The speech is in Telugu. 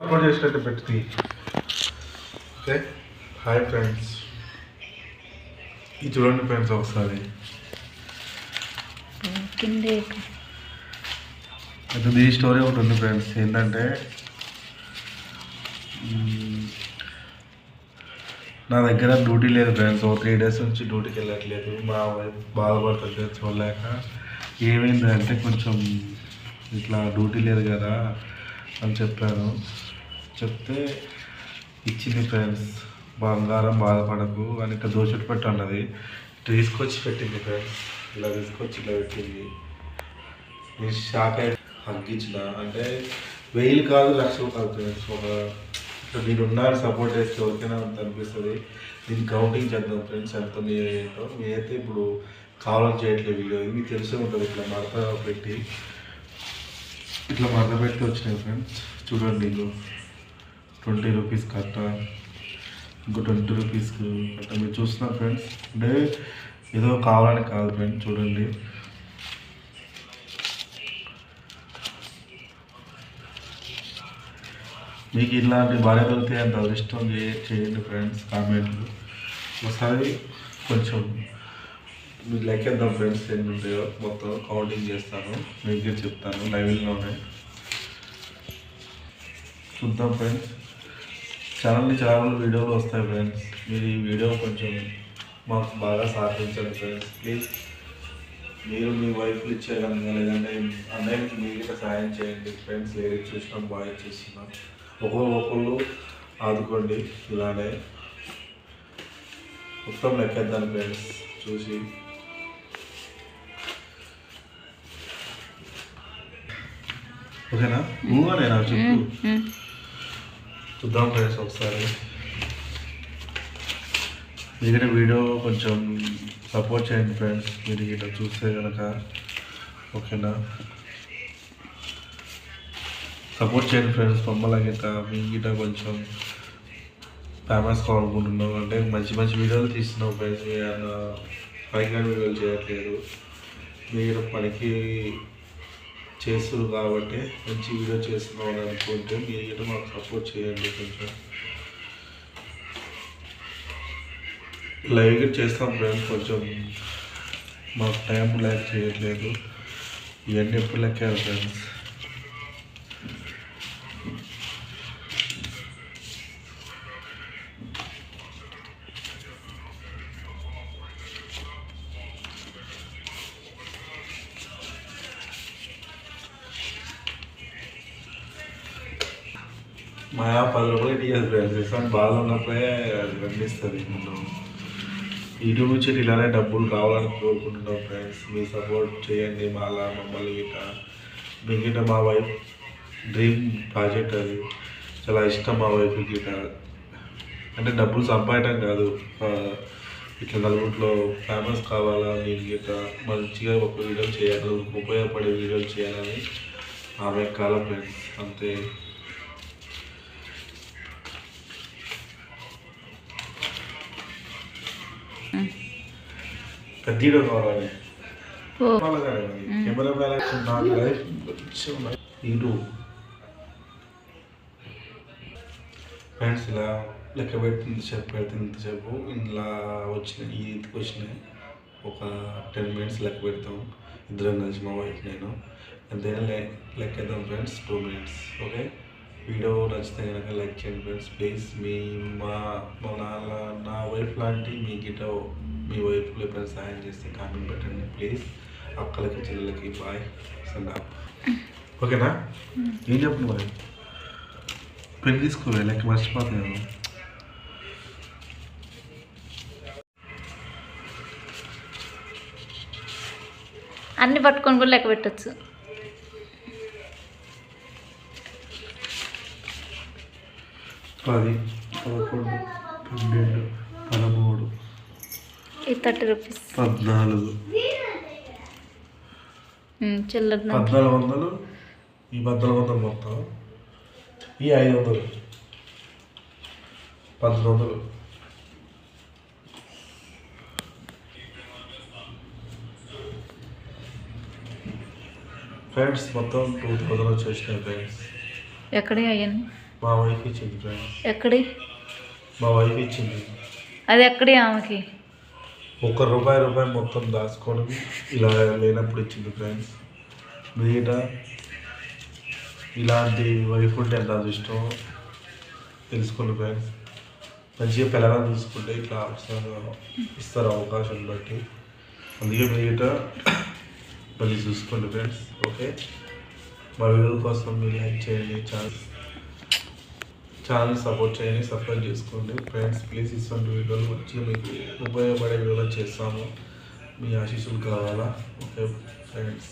అప్లోడ్ చేసినట్టు పెట్టి ఓకే? హాయ్ ఫ్రెండ్స్ ఇది చూడండి ఫ్రెండ్స్ ఒకసారి. అయితే ఈ స్టోరీ ఒకటి ఉంది ఫ్రెండ్స్ ఏంటంటే నా దగ్గర డ్యూటీ లేదు ఫ్రెండ్స్ ఒక త్రీ డేస్ నుంచి డ్యూటీకి వెళ్ళట్లేదు. మా వైఫ్ బాధపడుతుంది చూడలేక ఏమైంది అంటే కొంచెం ఇట్లా డ్యూటీ లేదు కదా అని చెప్పాను. చెప్తే ఇచ్చింది ఫ్రెండ్స్ బంగారం బాధపడకు అని ఇట్లా దోషట్టు పెట్టు అన్నది. ఇట్లా తీసుకొచ్చి పెట్టింది ఫ్రెండ్స్ ఇలా తీసుకొచ్చి ఇలా పెట్టింది. నేను షాక్ అయి తగ్గించిన అంటే వెయ్యి కాదు లక్షలు కాదు ఫ్రెండ్స్ ఒక ఇట్లా మీరు ఉన్నారు సపోర్ట్ చేస్తే ఎవరికైనా అంత అనిపిస్తుంది. దీన్ని కౌంటింగ్ చేద్దాం ఫ్రెండ్స్ ఎంత మీరు ఏంటో మీరైతే ఇప్పుడు కావాలని చేయట్లేదు వీడియో. ఇది మీకు తెలిసే ఉంటుంది. ఇట్లా మడత పెట్టి ఇట్లా మడత పెట్టి వచ్చినాయి ఫ్రెండ్స్ చూడండి ఇది ట్వంటీ రూపీస్ కట్ట ఇంకో ట్వంటీ రూపీస్ కట్ట. మీరు చూస్తున్నారు ఫ్రెండ్స్ అంటే ఏదో కావాలని కాదు ఫ్రెండ్స్ చూడండి. మీకు ఇలాంటి భార్య దొరికితే అంత అదృష్టం చేయండి ఫ్రెండ్స్ కామెంట్లు. ఒకసారి కొంచెం మీకు లెక్కేద్దాం ఫ్రెండ్స్ ఎన్ని ఉంటాయో మొత్తం కౌంటింగ్ చేస్తాను మీకు చెప్తాను లైవ్లోనే. చూద్దాం ఫ్రెండ్స్. ఛానల్ని చాలా వీడియోలు వస్తాయి ఫ్రెండ్స్ మీరు ఈ వీడియో కొంచెం మాకు బాగా సహకరించండి ఫ్రెండ్స్ ప్లీజ్ మీరు మీ వైఫ్లు ఇచ్చేయగలగా లేదంటే అన్నయ్యకి మీకు సహాయం చేయండి. ఫ్రెండ్స్ లేడీ చూసినాం బాయ్ చూస్తున్నాం. ఒక్కొక్కరు ఒక్కొక్కరు ఆదుకోండి. ఇలానే మొత్తం లెక్కేద్దాం ఫ్రెండ్స్ చూసి. ఓకేనా? నువ్వు నేను? చెప్పు. చూద్దాం ఫ్రెండ్స్ ఒకసారి. మిగతా వీడియో కొంచెం సపోర్ట్ చేయండి ఫ్రెండ్స్. మీరు ఇట్లా చూస్తే కనుక ఓకేనా? సపోర్ట్ చేయండి ఫ్రెండ్స్. బొమ్మల గిట్ట మీ గిట్ట కొంచెం ఫేమస్ కావాలనుకుంటున్నాం అంటే మంచి మంచి వీడియోలు తీస్తున్నాం ఫ్రెండ్స్. మీరు వీడియోలు చేయట్లేదు. మీరు పనికి చేస్తున్నారు కాబట్టి మంచి వీడియో చేస్తున్నాం అని అనుకుంటే మీరు గిట్ట మాకు సపోర్ట్ చేయండి కొంచెం. లైవ్గా చేస్తాం ఫ్రెండ్స్ కొంచెం. మాకు టైం లేక చేయట్లేదు. ఇవన్నీ ఎప్పుడు లెక్కారు ఫ్రెండ్స్ మా పది రూపాయలు ఇవ్వాలి ఫ్రెండ్స్ ఇటువంటి బాధ ఉన్నప్పుడే అది పండిస్తుంది ముందు ఇటు నుంచి ఇలానే డబ్బులు రావాలని కోరుకుంటున్నాం ఫ్రెండ్స్ మీ సపోర్ట్ చేయండి మాలా మమ్మల్ని గిట్ట మీ గిట్ట మా వైఫ్ డ్రీమ్ ప్రాజెక్ట్ అది. చాలా ఇష్టం మా వైఫ్ గిట్ట అంటే డబ్బులు సంపాదడం కాదు. ఇట్లా నలుగురిలో ఫేమస్ కావాలా నేను గిట్ట మంచిగా ఒక వీడియో చేయాలి ఉపయోగపడే వీడియోలు చేయాలని ఆమె కాలం ఫ్రెండ్స్ అంతే. పెద్ద వీడియో కావాలి. కెమెరా నాకు కొంచెం ఇటు ఫ్రెండ్స్ ఇలా లెక్క పెట్టి ఇంతసేపు పెడితే ఇంతసేపు ఇలా వచ్చినాయి ఈ ఇంటికి వచ్చినాయి ఒక టెన్ మినిట్స్ లెక్క పెడతాం. ఇద్దరం కలిసి మా వైఫ్ నేను. ఎంతైనా లె లెక్కేద్దాం friends two minutes. Okay? Video నచ్చితే కనుక లైక్ చేయండి ఫ్రెండ్స్. ప్లీజ్ మీ మా మా నాన్న నా వైఫ్ లాంటి మీ గిట మీ వైఫ్లో ఎప్పుడైనా సహాయం చేస్తే కామెంట్ పెట్టండి ప్లీజ్ అక్కలకి చెల్లెలకి బాయ్. సండా ఓకేనా? ఏం చెప్పు మరి? పెళ్ళి తీసుకోవే లెక్క మర్చిపోతున్నాను. అన్ని పట్టుకొని కూడా లెక్క పెట్టచ్చు. పది పదకొండు పన్నెండు పదమూడు. ఈ థర్టీ రూపీస్. పద్నాలుగు. చిల్లర. పద్నాలుగు వందలు ఈ పద్నాలుగు వందలు మొత్తం. ఈ ఐదు వందలు. వందలు. ఫ్రెండ్స్ మొత్తం టూ థౌజండ్ వచ్చేసినాయి ఫ్రెండ్స్. ఎక్కడే అయ్యాను మా వైఫ్ ఇచ్చింది ఫ్రెండ్స్. ఎక్కడి మా వైఫ్ ఇచ్చింది. అది ఎక్కడి ఆమెకి? ఒక రూపాయి రూపాయి మొత్తం దాచుకోవడం ఇలా లేనప్పుడు ఇచ్చింది ఫ్రెండ్స్ మిగతా ఇలాంటి వైఫ్ ఉంటే ఎంత అదృష్టం తెలుసుకోండి ఫ్రెండ్స్ మంచిగా పిల్లలను చూసుకుంటే ఇట్లా అవసరం ఇస్తారు అవకాశం బట్టి. అందుకే మిగతా మళ్ళీ చూసుకోండి ఫ్రెండ్స్. ఓకే? మా వీడియో కోసం మీరు లైక్ చేయండి ఛానల్ ఛానల్ సపోర్ట్ చేయండి సబ్స్క్రైబ్ చేసుకోండి. ఫ్రెండ్స్ ప్లీజ్ ఇటువంటి వీడియోలు మంచిగా మీకు ఉపయోగపడే వీడియోలు చేస్తాము. మీ ఆశీస్సులు కావాలా? Okay friends